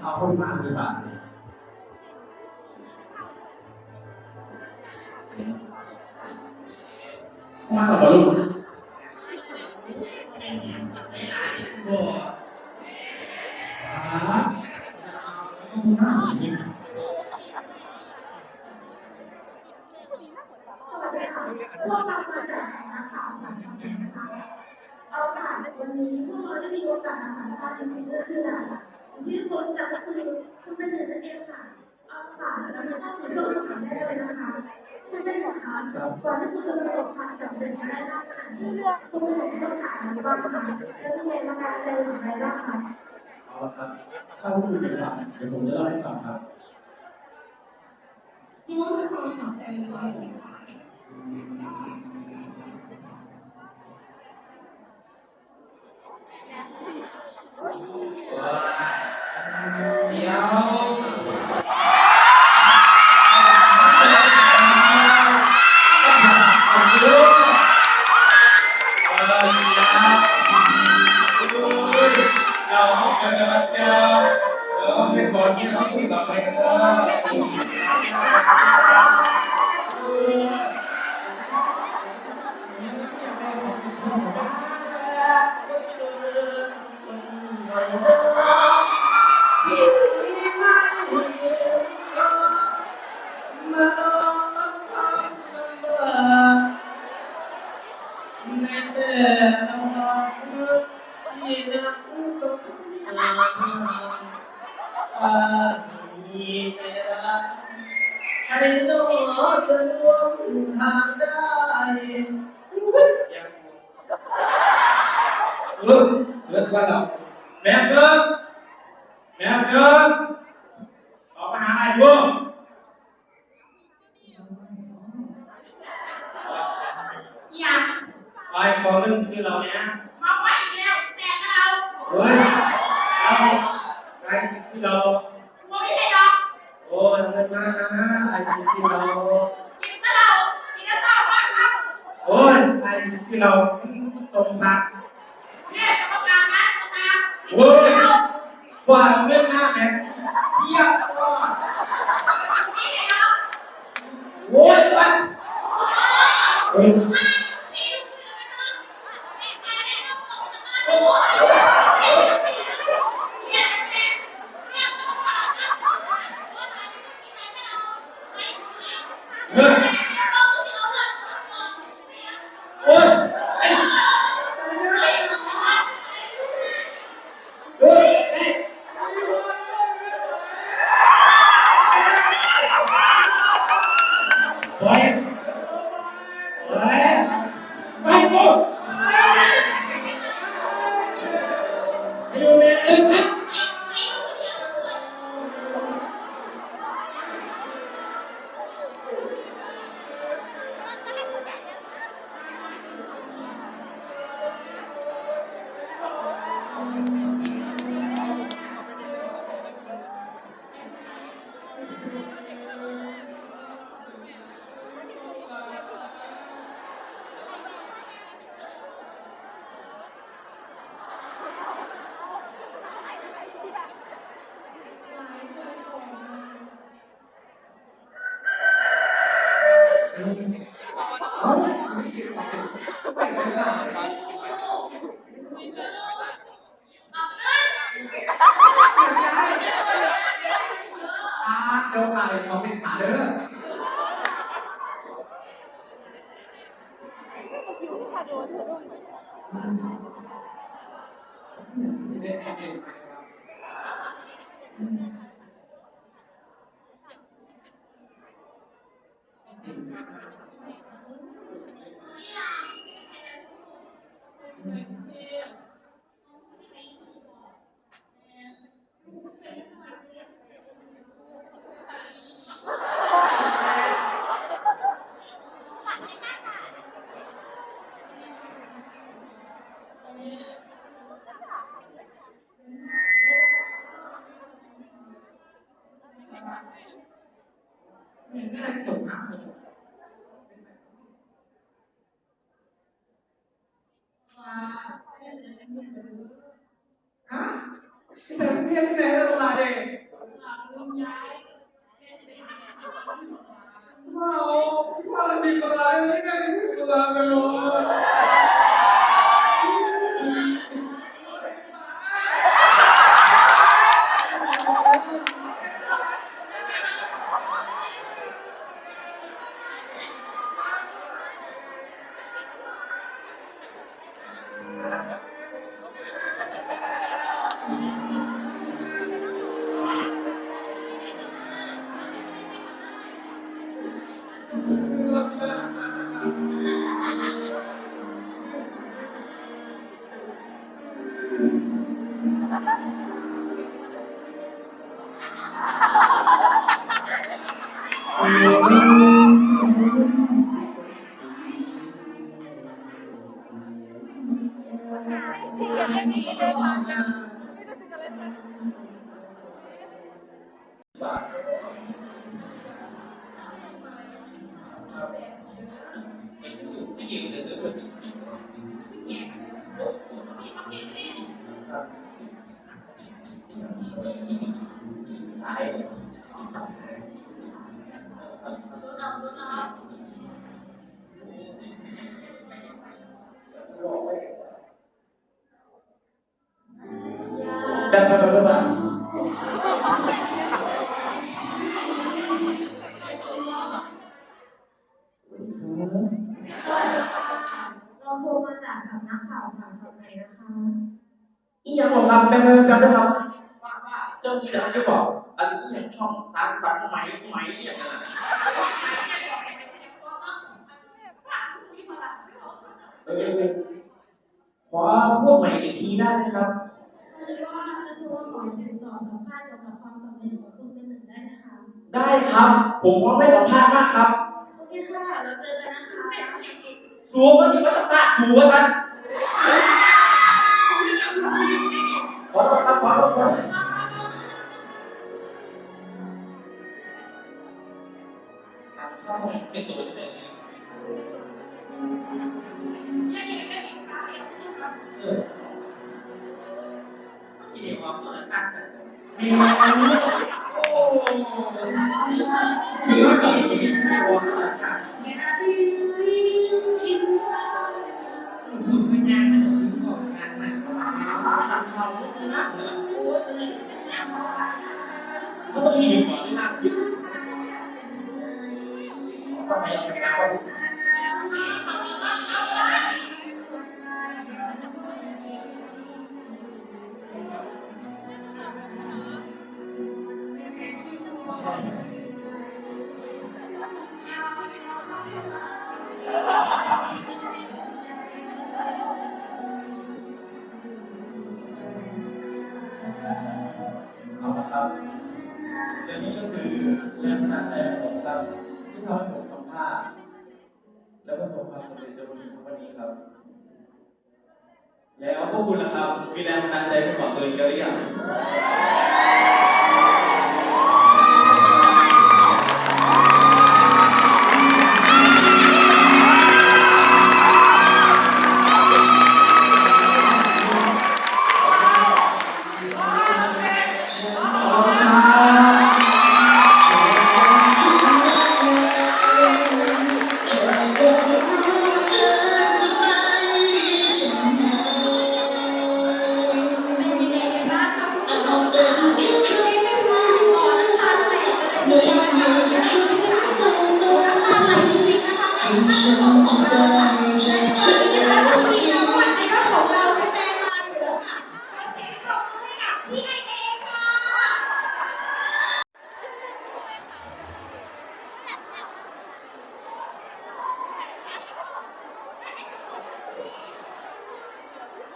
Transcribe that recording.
เขาพูดมากหรือเปล่ามากับบอลลูนโอ้ฮะมากจริงสวัสดีค่ะพวกเรามาจากสำนักข่าวสารคำนะคะเอาค่ะวันนี้พวกเราได้มีโอกาสมาสัมภาษณ์ดีไซเนอร์ชื่อดังอย่าง ที่ทุกคนรู้จักก็คือคุณเป็นหนึ่งนั่นเองค่ะเอาค่ะเรามาเข้าสู่ช่วงคำถามได้เลยนะคะ คุณเป็นหนึ่งคะก่อนที่คุณจะประสบความสำเร็จมาได้มากขนาดนี้คุณเป็นหนึ่งต้องผ่านอะไรบ้างคะแล้วเป็นไงมาการเจออะไรบ้างคะเอาละครับถ้าพูดถึงครับเดี๋ยวผมจะเล่าให้ฟังครับพี่ว่าเป็นความถามอะไนบอลที่เราชื่อกับไปกันเลย แต่รักให้น้อจะร่วมทางได้เออเลิกว่าเราแม่เดินแม่เอ้ยเงินมานะไอ้ซื้อเรากินก็เรากินก็ต้องว่าครับโอ้ยไอ้ซื้อเราส่งผักเรียกกรรมการนะภาษาโอ้ยว่าเราเงินมาแม่เชี่ยก่อนนี่ไงเนาะโอ้ยวันโอ้ยโอ้ย เเดี๋ยวอะไรของเป็นขาเด้อเด็กเด็กเห็นอะไรตกน้ำเลยฮะที่ไหนเที่ยวที่ไหนตลาดเองว้าวว้าวจริงตลาดเลยไม่ได้ที่ตลาไปเลย แต่ ไปไปไปไปสวัสดีค่ะเราโทรมาจากสำนักข่าวสารฝั่งไหนนะคะอีหยังหรอครับแป๊บแป๊บแป๊บนะครับ ว่าว่าเจ้าจะได้บอกอันนี้อย่างช่องสารฝันไหมไหมอย่างนั้นนะเออขอพวกใหม่อีกทีได้ไหมครับพอดีว่า จะโทรขอติดต่อสัมภาษณ์เกี่ยวกับความสำเร็จของคุณเป็นหนึ่งได้ไหมคะ ได้ครับ ผมพร้อมให้สัมภาษณ์มากครับ โอเคค่ะ เราเจอกันนะคะสัวว่าที่ว่าสัมภาษณ์ถูกว่าท่าน ที่เดียวกับตัวตัดสินมีมันโอ้ดีดีดีที่โอ้ตัวตัดบุญวิญญาณมันอยู่ก่อนงานมันเขาต้องมีก่อนด้วยนะทำไมเอาไปนเเรื่นี่ก็คือแรงบันดาลใจของผมครับที่ทำให้ผมทำผ้า แล้วประสบความสำเร็จจนมาถึงวันนี้ครับ แล้วพวกคุณล่ะครับ มีแรงบันดาลใจเป็นของตัวเองกันหรือยัง